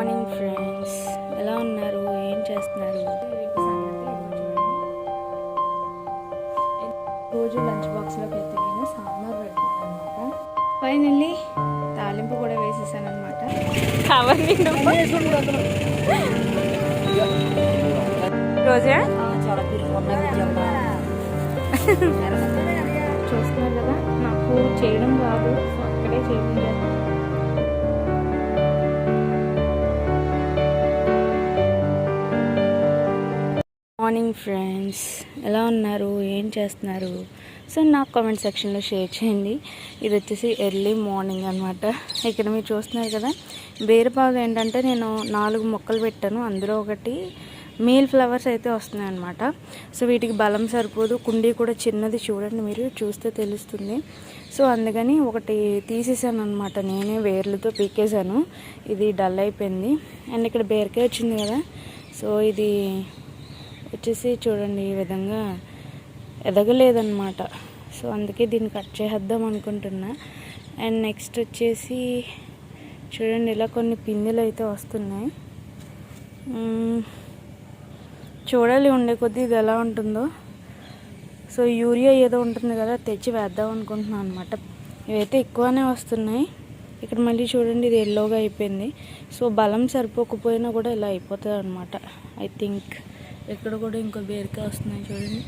Morning friends ఎలా ఉన్నారు? ఏం చేస్తున్నారు? రోజు లంచ్ బాక్స్లోకి అయితే నేను సాంబార్ పెడుతున్నాను అనమాట ఫైనల్లీ తాలింపు కూడా వేసేసాను అనమాట రోజా? చూస్తున్నారు కదా నాకు చేయడం రాదు అక్కడే చేయించాను మార్నింగ్ ఫ్రెండ్స్. ఎలా ఉన్నారు? ఏం చేస్తున్నారు? సో నాకు కామెంట్ సెక్షన్లో షేర్ చేయండి. ఇది వచ్చేసి ఎర్లీ మార్నింగ్ అనమాట ఇక్కడ మీరు చూస్తున్నారు కదా బీరపాలు ఏంటంటే నేను నాలుగు మొక్కలు పెట్టాను. అందులో ఒకటి మేల్ ఫ్లవర్స్ అయితే వస్తున్నాయి అనమాట సో వీటికి బలం సరిపోదు. కుండీ కూడా చిన్నది చూడండి మీరు చూస్తే తెలుస్తుంది. సో అందుకని ఒకటి తీసేసాను అనమాట నేనే వేర్లతో పీకేశాను. ఇది డల్ అయిపోయింది. అండ్ ఇక్కడ బీరకాయ వచ్చింది కదా సో ఇది వచ్చేసి చూడండి ఈ విధంగా ఎదగలేదన్నమాట. సో అందుకే దీన్ని కట్ చేద్దాం అనుకుంటున్నా. అండ్ నెక్స్ట్ వచ్చేసి చూడండి ఇలా కొన్ని పిందెలు అయితే వస్తున్నాయి. చూడాలి ఉండే కొద్దీ ఇది ఎలా ఉంటుందో. సో యూరియా ఏదో ఉంటుంది కదా తెచ్చి వేద్దాం అనుకుంటున్నాను అనమాట ఇవైతే ఎక్కువనే వస్తున్నాయి. ఇక్కడ మళ్ళీ చూడండి ఇది ఎల్లోగా అయిపోయింది. సో బలం సరిపోకపోయినా కూడా ఇలా అయిపోతుంది అనమాట ఐ థింక్ ఇక్కడ కూడా ఇంకో బీరకాయ వస్తున్నాయి చూడండి.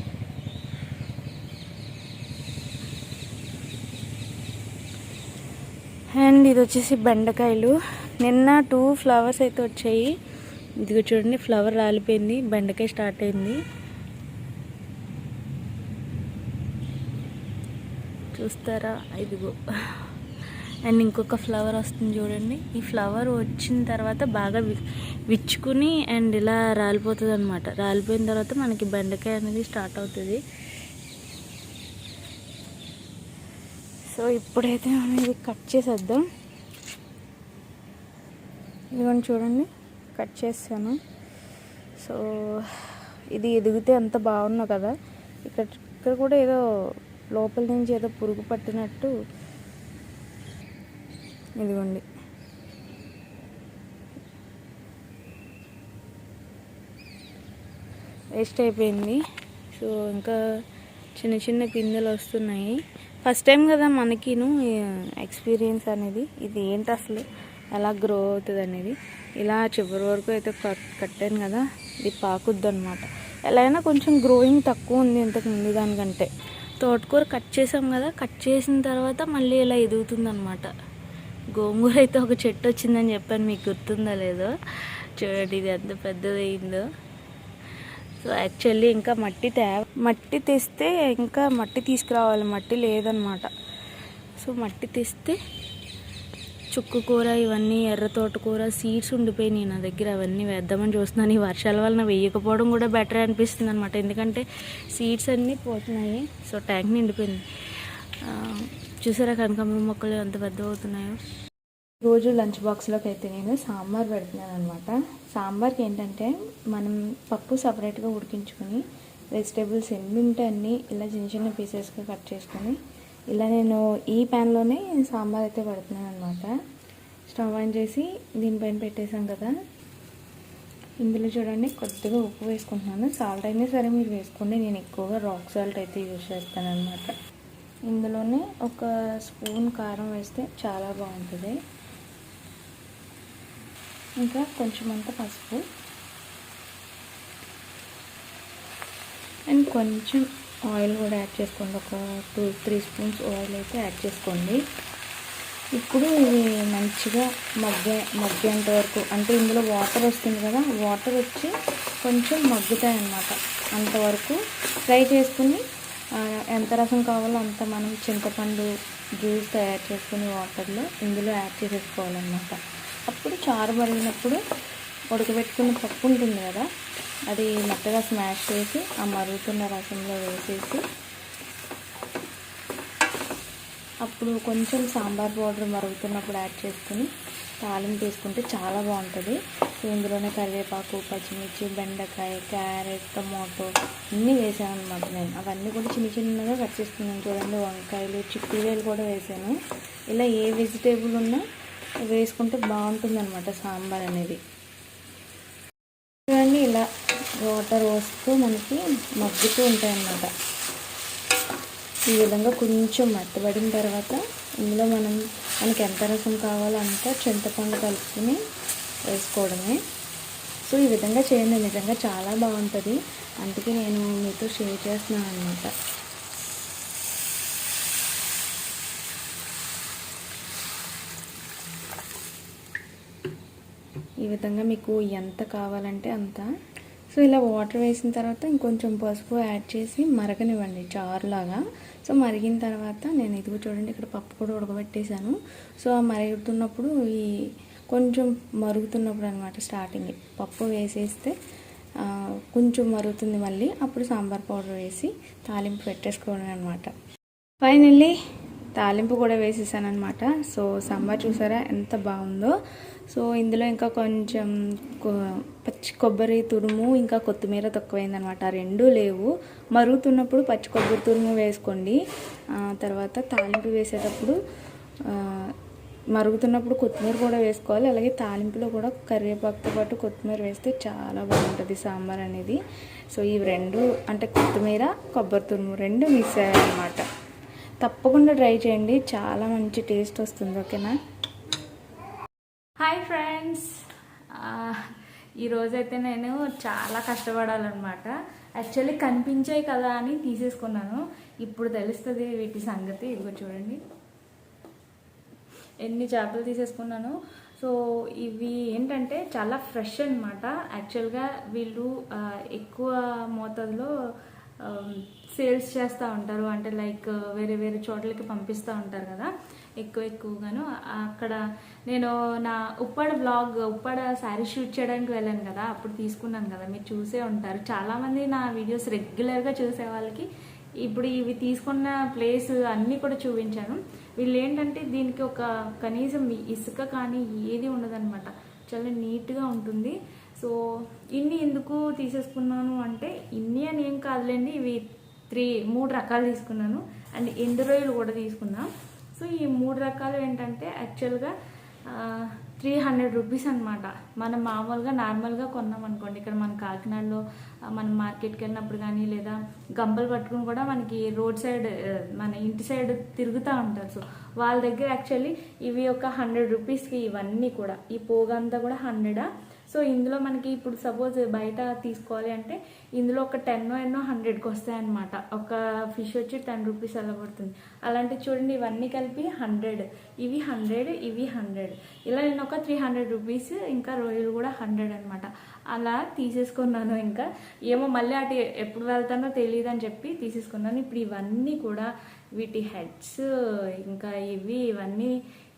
అండ్ ఇది వచ్చేసి బెండకాయలు. నిన్న టూ ఫ్లవర్స్ అయితే వచ్చాయి. ఇదిగో చూడండి ఫ్లవర్ రాలిపోయింది బెండకాయ స్టార్ట్ అయింది. చూస్తారా? ఇదిగో. అండ్ ఇంకొక ఫ్లవర్ వస్తుంది చూడండి. ఈ ఫ్లవర్ వచ్చిన తర్వాత బాగా వి- విచ్చుకుని అండ్ ఇలా రాలిపోతుంది అనమాట రాలిపోయిన తర్వాత మనకి బెండకాయ అనేది స్టార్ట్ అవుతుంది. సో ఇప్పుడైతే మనం ఇది కట్ చేసేద్దాం. ఇదిగోండి చూడండి. కట్ చేస్తాను. సో ఇది ఎదిగితే ఎంత బాగున్నా కదా. ఇక్కడ ఇక్కడ కూడా ఏదో లోపల నుంచి ఏదో పురుగు పట్టినట్టు ఇదిగోండి. వేస్ట్ అయిపోయింది. సో ఇంకా చిన్న చిన్న పిందెలు వస్తున్నాయి. ఫస్ట్ టైం కదా మనకిను ఎక్స్పీరియన్స్ అనేది. ఇది ఏంటి అసలు? ఎలా గ్రో అవుతుంది అనేది. ఇలా చివరి వరకు అయితే కట్ కట్టాను కదా. ఇది పాకుద్ది అనమాట ఎలా అయినా కొంచెం గ్రోయింగ్ తక్కువ ఉంది ఇంతకు ముందు దానికంటే. తోటకూర కట్ చేసాం కదా. కట్ చేసిన తర్వాత మళ్ళీ ఇలా ఎదుగుతుంది అనమాట గోంగూర అయితే ఒక చెట్టు వచ్చిందని చెప్పాను మీకు గుర్తుందో లేదో. చూడండి ఇది ఎంత పెద్దదైందో సో యాక్చువల్లీ ఇంకా మట్టి తే మట్టి తెస్తే ఇంకా మట్టి తీసుకురావాలి. మట్టి లేదనమాట. సో మట్టి తెస్తే చుక్కు కూర ఇవన్నీ ఎర్ర తోటకూర సీడ్స్ ఉండిపోయినాయి నా దగ్గర. అవన్నీ వేద్దామని చూస్తున్నాను. ఈ వర్షాల వలన వేయకపోవడం కూడా బెటర్ అనిపిస్తుంది అనమాట ఎందుకంటే సీడ్స్ అన్నీ పోతున్నాయి. సో ట్యాంక్ నిండిపోయింది. చూసారా కనకాంబరం మొక్కలు ఎంత పెద్ద అవుతున్నాయో రోజు లంచ్ బాక్స్లోకి అయితే నేను సాంబార్ పెడుతున్నాను అనమాట సాంబార్కి ఏంటంటే మనం పప్పు సపరేట్గా ఉడికించుకొని వెజిటేబుల్స్ ఎన్ని ఉంటే అన్ని ఇలా చిన్న చిన్న పీసెస్గా కట్ చేసుకొని ఇలా నేను ఈ ప్యాన్లోనే సాంబార్ అయితే పెడుతున్నాను అనమాట స్టవ్ ఆన్ చేసి దీనిపైన పెట్టేసాం కదా. ఇందులో చూడండి కొద్దిగా ఉప్పు వేసుకుంటున్నాను. సాల్ట్ అయినా సరే మీరు వేసుకోండి. నేను ఎక్కువగా రాక్ సాల్ట్ అయితే యూజ్ చేస్తాను అనమాట ఇందులోనే ఒక స్పూన్ కారం వేస్తే చాలా బాగుంటుంది. ఇంకా కొంచెం అంత పసుపు. అండ్ కొంచెం ఆయిల్ కూడా యాడ్ చేసుకోండి. ఒక టూ త్రీ స్పూన్స్ ఆయిల్ అయితే యాడ్ చేసుకోండి. ఇప్పుడు ఇది మంచిగా మగ్గ మగ్గేంత వరకు అంటే ఇందులో వాటర్ వస్తుంది కదా వాటర్ వచ్చి కొంచెం మగ్గుతాయి అన్నమాట. అంతవరకు ఫ్రై చేసుకుని ఎంత రసం కావాలో అంత మనం చింతపండు జ్యూస్ తయారు చేసుకుని వాటర్లో ఇందులో యాడ్ చేసేసుకోవాలన్నమాట. అప్పుడు చారు మరిగినప్పుడు ఉడకబెట్టుకున్న పప్పు ఉంటుంది కదా అది మెత్తగా స్మాష్ చేసి ఆ మరుగుతున్న రసంలో వేసేసి అప్పుడు కొంచెం సాంబార్ పౌడర్ మరుగుతున్నప్పుడు యాడ్ చేసుకుని తాలింపు తీసుకుంటే చాలా బాగుంటుంది. సో ఇందులోనే కరివేపాకు పచ్చిమిర్చి బెండకాయ క్యారెట్ టమాటో అన్నీ వేసాను అనమాట నేను. అవన్నీ కూడా చిన్న చిన్నగా కట్ చేసుకున్నాను చూడండి వంకాయలు చిక్కుడుకాయలు కూడా వేసాను. ఇలా ఏ వెజిటేబుల్ ఉన్నా వేసుకుంటే బాగుంటుంది అనమాట సాంబార్ అనేది. చూడండి ఇలా వాటర్ వస్తూ మనకి మగ్గుతూ ఉంటాయి అన్నమాట ఈ విధంగా కొంచెం మెత్తబడిన తర్వాత ఇందులో మనం మనకి ఎంత రసం కావాలో అంత చింతపండు కలుపుకుని వేసుకోవడమే. సో ఈ విధంగా చేయండి. నిజంగా చాలా బాగుంటుంది. అందుకే నేను మీతో షేర్ చేస్తున్నాను అనమాట ఈ విధంగా మీకు ఎంత కావాలంటే అంత. సో ఇలా వాటర్ వేసిన తర్వాత ఇంకొంచెం పసుపు యాడ్ చేసి మరగనివ్వండి చారులాగా. సో మరిగిన తర్వాత నేను ఇదిగో చూడండి ఇక్కడ పప్పు కూడా ఉడకబెట్టేశాను. సో ఆ మరుగుతున్నప్పుడు ఈ కొంచెం మరుగుతున్నప్పుడు అనమాట స్టార్టింగ్. పప్పు వేసేస్తే కొంచెం మరుగుతుంది మళ్ళీ. అప్పుడు సాంబార్ పౌడర్ వేసి తాలింపు పెట్టేసుకోవడం అనమాట ఫైనల్లీ తాలింపు కూడా వేసేసాను అనమాట సో సాంబార్ చూసారా ఎంత బాగుందో. సో ఇందులో ఇంకా కొంచెం కొ- పచ్చి కొబ్బరి తురుము ఇంకా కొత్తిమీర తక్కువైందనమాట ఆ రెండూ లేవు. మరుగుతున్నప్పుడు పచ్చి కొబ్బరి తురుము వేసుకోండి. తర్వాత తాలింపు వేసేటప్పుడు మరుగుతున్నప్పుడు కొత్తిమీర కూడా వేసుకోవాలి. అలాగే తాలింపులో కూడా కరివేపాకుతో పాటు కొత్తిమీర వేస్తే చాలా బాగుంటుంది సాంబార్ అనేది. సో ఇవి రెండు అంటే కొత్తిమీర కొబ్బరి తురుము రెండు మిక్స్ అయ్యాయన్నమాట. తప్పకుండా ట్రై చేయండి. చాలా మంచి టేస్ట్ వస్తుంది ఓకేనా? Hi friends. ఈరోజైతే నేను చాలా కష్టపడాలన్నమాట. యాక్చువల్లీ కనిపించాయి కదా అని తీసేసుకున్నాను. ఇప్పుడు తెలుస్తుంది వీటి సంగతి. ఇదిగో చూడండి. ఎన్ని చేపలు తీసేసుకున్నాను. సో ఇవి ఏంటంటే చాలా ఫ్రెష్ అనమాట యాక్చువల్గా వీళ్ళు ఎక్కువ మోతాదులో సేల్స్ చేస్తూ ఉంటారు. అంటే లైక్ uh, వేరే వేరే చోట్లకి పంపిస్తూ ఉంటారు కదా. ఎక్కువ ఎక్కువగాను. అక్కడ నేను నా ఉప్పాడ బ్లాగ్ ఉప్పాడ శారీ షూట్ చేయడానికి వెళ్ళాను కదా. అప్పుడు తీసుకున్నాను కదా. మీరు చూసే ఉంటారు. చాలామంది నా వీడియోస్ రెగ్యులర్గా చూసే వాళ్ళకి ఇప్పుడు ఇవి తీసుకున్న ప్లేస్ అన్నీ కూడా చూపించాను. వీళ్ళు ఏంటంటే దీనికి ఒక కనీసం ఇసుక కానీ ఏది ఉండదన్నమాట. చాలా నీట్గా ఉంటుంది. సో ఇన్ని ఎందుకు తీసేసుకున్నాను అంటే ఇన్ని అని ఏం కాదులేండి. ఇవి త్రీ మూడు రకాలు తీసుకున్నాను. అండ్ ఎండు రొయ్యలు కూడా తీసుకున్నాం సో ఈ మూడు రకాలు ఏంటంటే యాక్చువల్గా త్రీ హండ్రెడ్ రూపీస్ అనమాట మనం మామూలుగా నార్మల్గా కొన్నాం అనుకోండి. ఇక్కడ మన కాకినాడలో మనం మార్కెట్కి వెళ్ళినప్పుడు కానీ లేదా గంపలు పట్టుకుని కూడా మనకి రోడ్ సైడ్ మన ఇంటి సైడ్ తిరుగుతూ ఉంటారు. సో వాళ్ళ దగ్గర యాక్చువల్లీ ఇవి ఒక హండ్రెడ్ రూపీస్కి ఇవన్నీ కూడా. ఈ పోగంతా కూడా హండ్రెడా? సో ఇందులో మనకి ఇప్పుడు సపోజ్ బయట తీసుకోవాలి అంటే ఇందులో ఒక టెన్ ఎన్నో హండ్రెడ్కి వస్తాయన్నమాట ఒక ఫిష్ వచ్చి టెన్ రూపీస్ అలా పడుతుంది. అలాంటి చూడండి ఇవన్నీ కలిపి హండ్రెడ్ ఇవి హండ్రెడ్ ఇవి హండ్రెడ్ ఇలా నేను ఒక త్రీ హండ్రెడ్ రూపీస్ ఇంకా రొయ్యలు కూడా హండ్రెడ్ అనమాట అలా తీసేసుకున్నాను ఇంకా. ఏమో మళ్ళీ అటు ఎప్పుడు వెళ్తానో తెలియదు అని చెప్పి తీసేసుకున్నాను. ఇప్పుడు ఇవన్నీ కూడా వీటి హెడ్స్ ఇంకా ఇవి ఇవన్నీ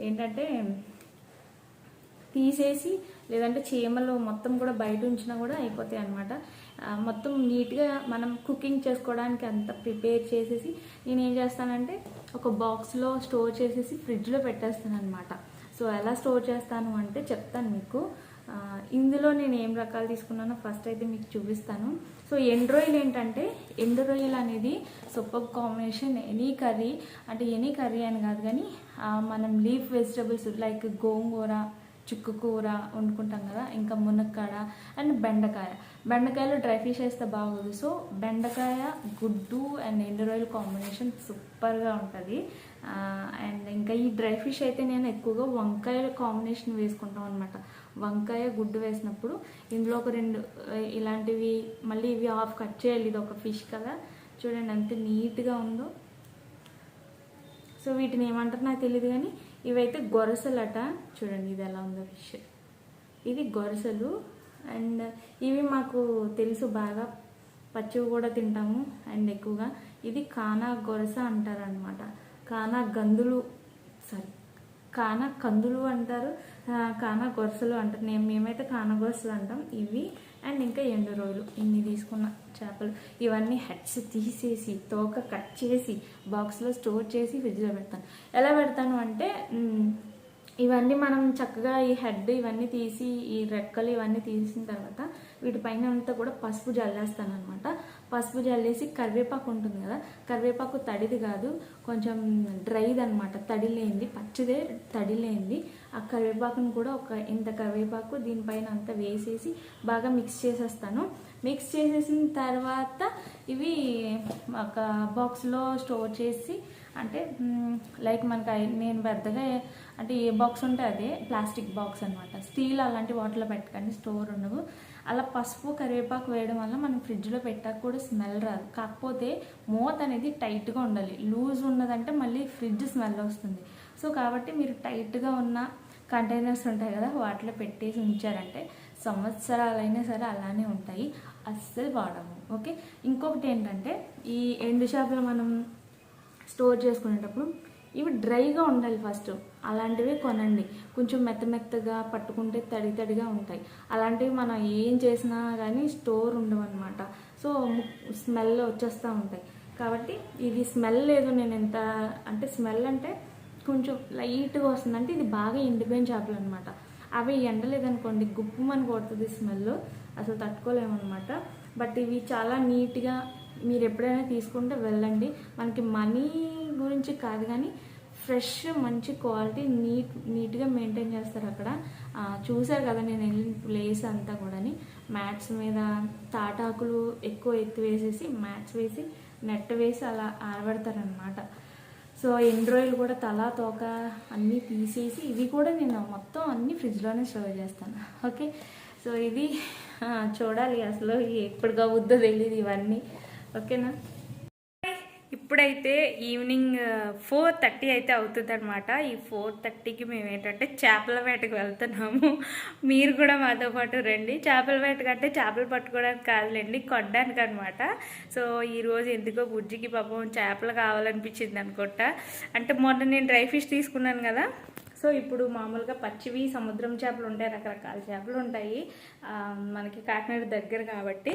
ఏంటంటే తీసేసి లేదంటే చీమలు మొత్తం కూడా బయట ఉంచినా కూడా అయిపోతాయి అనమాట మొత్తం నీట్గా మనం కుకింగ్ చేసుకోవడానికి అంత ప్రిపేర్ చేసేసి నేను ఏం చేస్తానంటే ఒక బాక్స్లో స్టోర్ చేసేసి ఫ్రిడ్జ్లో పెట్టేస్తాను అనమాట సో ఎలా స్టోర్ చేస్తాను అంటే చెప్తాను మీకు. ఇందులో నేను ఏం రకాలు తీసుకున్నానో ఫస్ట్ అయితే మీకు చూపిస్తాను. సో ఎండ్రోయిల్ రొయ్యలు ఏంటంటే ఎండు రొయ్యలు అనేది సూపర్ కాంబినేషన్ ఎనీ కర్రీ అంటే ఎనీ కర్రీ అని కాదు కానీ మనం లీఫ్ వెజిటబుల్స్ లైక్ గోంగూర చిక్కు కూర వండుకుంటాం కదా ఇంకా మునక్కాడ అండ్ బెండకాయ. బెండకాయలో డ్రై ఫిష్ వేస్తే బాగోదు. సో బెండకాయ గుడ్డు అండ్ ఎండర్ ఆయిల్ కాంబినేషన్ సూపర్గా ఉంటుంది. అండ్ ఇంకా ఈ డ్రై ఫిష్ అయితే నేను ఎక్కువగా వంకాయ కాంబినేషన్ వేసుకుంటాం అనమాట వంకాయ గుడ్డు వేసినప్పుడు ఇందులో ఒక రెండు ఇలాంటివి మళ్ళీ ఇవి హాఫ్ కట్ చేయాలి. ఇది ఒక ఫిష్ కదా. చూడండి ఎంత నీట్గా ఉందో. సో వీటిని ఏమంటారు నాకు తెలియదు కానీ ఇవైతే గొరసలట. చూడండి ఇది ఎలా ఉందో ఫిష్ ఇది గొరసలు. అండ్ ఇవి మాకు తెలుసు బాగా. పచ్చివి కూడా తింటాము అండ్ ఎక్కువగా. ఇది కానా గొరస అంటారనమాట కానా గందులు. సారీ. కానా కందులు అంటారు కాన కానా గొరసలు అంటారు. నేను మేమైతే కానా గొరసలు అంటాం. ఇవి అండ్ ఇంకా ఎండు రోజులు ఇన్ని తీసుకున్న చేపలు. ఇవన్నీ హెడ్స్ తీసేసి తోక కట్ చేసి బాక్స్లో స్టోర్ చేసి ఫ్రిడ్జ్లో పెడతాను. ఎలా పెడతాను అంటే ఇవన్నీ మనం చక్కగా ఈ హెడ్ ఇవన్నీ తీసి ఈ రెక్కలు ఇవన్నీ తీసిన తర్వాత వీటిపైన అంతా కూడా పసుపు జల్లేస్తాను అనమాట పసుపు జల్లేసి కరివేపాకు ఉంటుంది కదా కరివేపాకు తడిది కాదు కొంచెం డ్రైది అనమాట తడి లేనిది పచ్చిదే తడి లేనిది. ఆ కరివేపాకును కూడా ఒక ఇంత కరివేపాకు దీనిపైన అంతా వేసేసి బాగా మిక్స్ చేసేస్తాను. మిక్స్ చేసేసిన తర్వాత ఇవి ఒక బాక్స్లో స్టోర్ చేసి అంటే లైక్ మనకి నేను పెద్దగా అంటే ఏ బాక్స్ ఉంటే అదే ప్లాస్టిక్ బాక్స్ అనమాట స్టీల్ అలాంటి వాటిలో పెట్టకండి స్టోర్ ఉండవు అలా పసుపు కరివేపాకు వేయడం వల్ల మనం ఫ్రిడ్జ్లో పెట్టాక కూడా స్మెల్ రాదు. కాకపోతే మూత అనేది టైట్గా ఉండాలి. లూజ్ ఉన్నదంటే మళ్ళీ ఫ్రిడ్జ్ స్మెల్ వస్తుంది. సో కాబట్టి మీరు టైట్గా ఉన్న కంటైనర్స్ ఉంటాయి కదా వాటిలో పెట్టేసి ఉంచారంటే సంవత్సరాలైనా సరే అలానే ఉంటాయి. అస్సలు వాడము. ఓకే? ఇంకొకటి ఏంటంటే ఈ ఎండు చేపలు మనం స్టోర్ చేసుకునేటప్పుడు ఇవి డ్రైగా ఉండాలి ఫస్ట్. అలాంటివి కొనండి. కొంచెం మెత్త మెత్తగా పట్టుకుంటే తడి తడిగా ఉంటాయి. అలాంటివి మనం ఏం చేసినా కానీ స్టోర్ ఉండవన్నమాట. సో స్మెల్ వచ్చేస్తూ ఉంటాయి. కాబట్టి ఇది స్మెల్ లేదు నేను ఎంత అంటే స్మెల్ అంటే కొంచెం లైట్గా వస్తుంది అంటే ఇది బాగా ఎండిపోయిన చేపలు అనమాట అవి ఎండలేదనుకోండి గుప్పుమని కొడుతుంది స్మెల్. అసలు తట్టుకోలేమన్నమాట. బట్ ఇవి చాలా నీట్గా మీరు ఎప్పుడైనా తీసుకుంటే వెళ్ళండి. మనకి మనీ గురించి కాదు కానీ ఫ్రెష్ మంచి క్వాలిటీ నీట్ నీట్గా మెయింటైన్ చేస్తారు అక్కడ. చూశారు కదా నేను వెళ్ళిన ప్లేస్ అంతా కూడాని. మ్యాట్స్ మీద తాటాకులు ఎక్కువ ఎత్తి వేసేసి మ్యాట్స్ వేసి నెట్ వేసి అలా ఆరబెడతారనమాట సో ఎన్ని రోజులు కూడా తలా తోక అన్నీ తీసేసి ఇవి కూడా నేను మొత్తం అన్నీ ఫ్రిడ్జ్లోనే స్టోర్ చేస్తాను. ఓకే? సో ఇది చూడాలి అసలు ఎప్పుడు అవుద్దో తెలియదు ఇవన్నీ. ఓకేనా? ఇప్పుడైతే ఈవినింగ్ ఫోర్ థర్టీ అయితే అవుతుందన్నమాట. ఈ ఫోర్ థర్టీకి మేము ఏంటంటే చేపల వేటకు వెళ్తున్నాము. మీరు కూడా మాతో పాటు రండి. చేపల వేటకు అంటే చేపలు పట్టుకోవడానికి కాదులేండి కొనడానికి అనమాట సో ఈరోజు ఎందుకో బుజ్జికి పాపం చేపలు కావాలనిపించింది అనుకుంటా అంటే మొన్న నేను డ్రై ఫిష్ తీసుకున్నాను కదా. సో ఇప్పుడు మామూలుగా పచ్చివి సముద్రం చేపలు ఉంటాయి రకరకాల చేపలు ఉంటాయి. మనకి కాకినాడ దగ్గర కాబట్టి.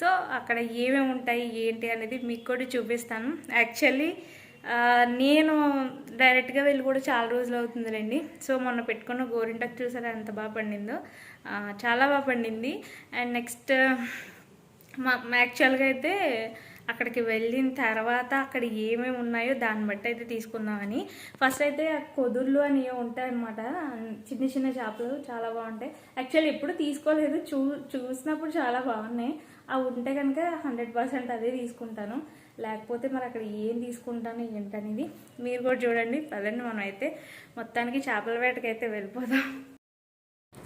సో అక్కడ ఏమేమి ఉంటాయి ఏంటి అనేది మీకు కూడా చూపిస్తాను. యాక్చువల్లీ నేను డైరెక్ట్గా వెళ్ళి కూడా చాలా రోజులు అవుతుందిలేండి. సో మొన్న పెట్టుకున్న గోరింటకు చూసారా? ఎంత బాగా పండిందో. చాలా బాగా పండింది. అండ్ నెక్స్ట్ మా యాక్చువల్గా అయితే అక్కడికి వెళ్ళిన తర్వాత అక్కడ ఏమేమి ఉన్నాయో దాన్ని బట్టి అయితే తీసుకుందామని ఫస్ట్ అయితే ఆ కొదుర్లు అని ఉంటాయన్నమాట. చిన్న చిన్న చేపలు చాలా బాగుంటాయి. యాక్చువల్లీ ఎప్పుడు తీసుకోలేదు. చూ చూసినప్పుడు చాలా బాగున్నాయి. అవి ఉంటే కనుక హండ్రెడ్ పర్సెంట్ అదే తీసుకుంటాను. లేకపోతే మరి అక్కడ ఏం తీసుకుంటాను ఏంటనేది మీరు కూడా చూడండి. పదండి మనం అయితే మొత్తానికి చేపల వేటకి అయితే వెళ్ళిపోదాం.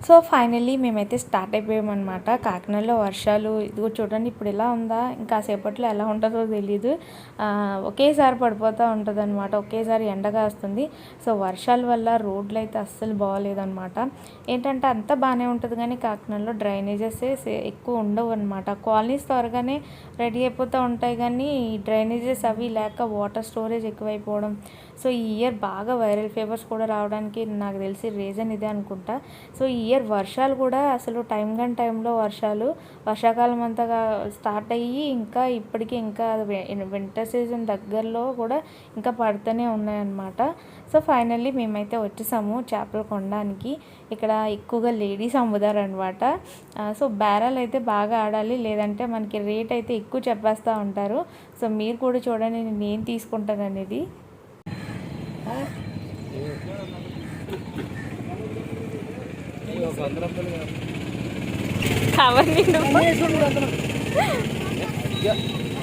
సో ఫైనల్లీ మేమైతే స్టార్ట్ అయిపోయామన్నమాట. కాకినాడలో వర్షాలు ఇదిగో చూడండి ఇప్పుడు ఎలా ఉందా ఇంకా సేపట్లో ఎలా ఉంటుందో తెలియదు ఒకేసారి పడిపోతూ ఉంటుంది అనమాట ఒకేసారి ఎండగా వస్తుంది సో వర్షాల వల్ల రోడ్లు అయితే అస్సలు బాగోలేదన్నమాట. ఏంటంటే అంతా బాగానే ఉంటుంది కానీ కాకినాడలో డ్రైనేజెస్ ఎక్కువ ఉండవు అనమాట కాలనీస్ త్వరగానే రెడీ అయిపోతూ ఉంటాయి కానీ డ్రైనేజెస్ అవి లేక వాటర్ స్టోరేజ్ ఎక్కువైపోవడం సో ఈ ఇయర్ బాగా వైరల్ ఫీవర్స్ కూడా రావడానికి నాకు తెలిసి రీజన్ ఇదే అనుకుంటా. సో ఈ ఇయర్ వర్షాలు కూడా అసలు టైం గన్ టైంలో వర్షాలు వర్షాకాలం అంతగా స్టార్ట్ అయ్యి ఇంకా ఇప్పటికీ ఇంకా వింటర్ సీజన్ దగ్గరలో కూడా ఇంకా పడుతూనే ఉన్నాయన్నమాట. సో ఫైనల్లీ మేమైతే వచ్చేసాము చేపలు కొనడానికి. ఇక్కడ ఎక్కువగా లేడీస్ అమ్ముతారనమాట సో బేరాలు అయితే బాగా ఆడాలి. లేదంటే మనకి రేట్ అయితే ఎక్కువ చెప్పేస్తూ ఉంటారు. సో మీరు కూడా చూడండి నేను ఏం తీసుకుంటాను అనేది కవర్ నిండు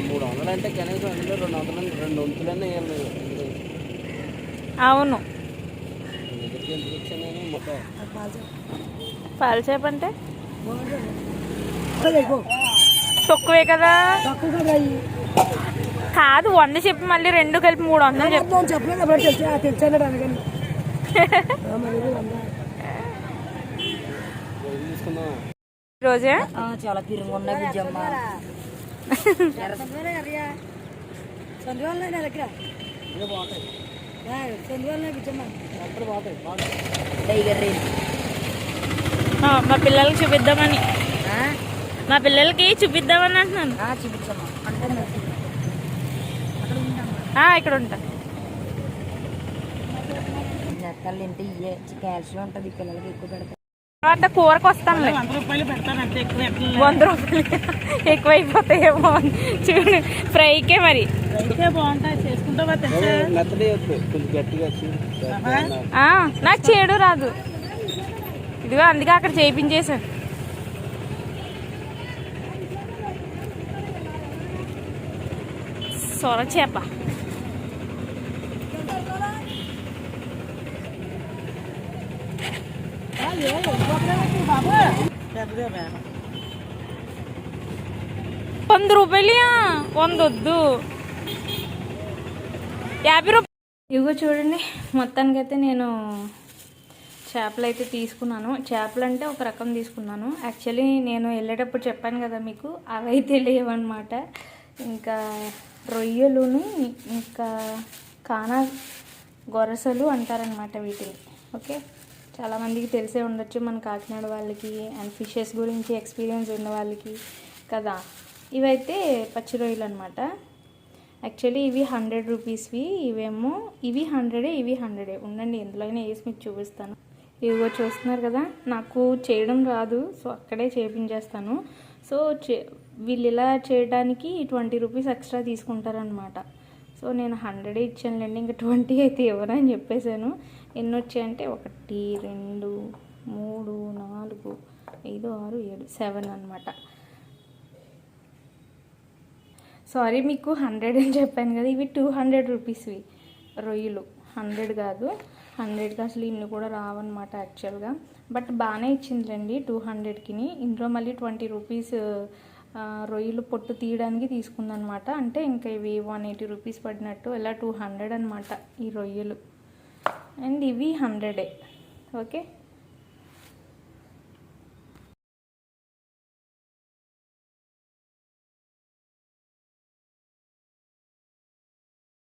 మూడు వందలు అంటే కనీసం అందులో రెండు వందలు రెండు వంతులన్నీ అవును. పాలచేప అంటే? తక్కువే కదా? కాదు వంద చెప్పి మళ్ళీ రెండు కలిపి మూడు వందలు చెప్పు. చెప్పలేదు తీసుకుందాం రోజే చాలా పిరుగు ఉన్నాయి బుజ్జమ్మ సందువల్ల నా దగ్గర. మా పిల్లలకి చూపిద్దామని. మా పిల్లలకి చూపిద్దామని అంటున్నాను. ఇక్కడ ఉంటా. నెత్తలు తింటే ఇయ్యే కాల్షియం ఉంటుంది పిల్లలకి ఎక్కువ పెడతాయి తర్వాత కూరకు వస్తాంలే వంద రూపాయలు ఎక్కువైపోతాయేమో. చూడు ఫ్రైకే మరి. నాకు చేడు రాదు. ఇదిగో అందుకే అక్కడ చేయించేశాను సొర చేప. వంద రూపాయలు వంద వద్దు యాభై రూపాయలు ఇదిగో చూడండి మొత్తానికైతే నేను చేపలు అయితే తీసుకున్నాను చేపలు అంటే ఒక రకం తీసుకున్నాను యాక్చువల్లీ నేను వెళ్ళేటప్పుడు చెప్పాను కదా మీకు అవి అయితే లేవన్నమాట ఇంకా రొయ్యలుని ఇంకా కానా గొరసలు అంటారనమాట వీటిని ఓకే చాలామందికి తెలిసే ఉండొచ్చు మన కాకినాడ వాళ్ళకి అండ్ ఫిషెస్ గురించి ఎక్స్పీరియన్స్ ఉన్న వాళ్ళకి కదా? ఇవైతే పచ్చి రొయ్యలు అనమాట యాక్చువల్లీ ఇవి హండ్రెడ్ రూపీస్వి ఇవేమో ఇవి హండ్రెడే ఇవి హండ్రెడే ఉండండి ఎందులోనే వేసి మీకు చూపిస్తాను. ఇవిగో చూస్తున్నారు కదా నాకు చేయడం రాదు సో అక్కడే చేపించేస్తాను. సో చే వీళ్ళు ఇలా చేయడానికి ట్వంటీ రూపీస్ ఎక్స్ట్రా తీసుకుంటారనమాట సో నేను హండ్రెడే ఇచ్చానులేండి ఇంకా ట్వంటీ అయితే ఇవ్వరని చెప్పేశాను. ఎన్ని వచ్చాయంటే ఒకటి రెండు మూడు నాలుగు ఐదు ఆరు ఏడు సెవెన్ అనమాట సారీ మీకు హండ్రెడ్ అని చెప్పాను కదా ఇవి టూ హండ్రెడ్ రూపీస్వి రొయ్యలు. హండ్రెడ్ కాదు. హండ్రెడ్కి అసలు ఇన్ని కూడా రావన్నమాట యాక్చువల్గా. బట్ బాగానే ఇచ్చిందిలేండి టూ హండ్రెడ్కి ఇందులో మళ్ళీ ట్వంటీ రూపీస్ రొయ్యలు పొట్టు తీయడానికి తీసుకుందనమాట అంటే ఇంకా ఇవి వన్ ఎయిటీ రూపీస్ పడినట్టు ఇలా టూ హండ్రెడ్ అనమాట ఈ రొయ్యలు. అండ్ ఇవి హండ్రెడే ఓకే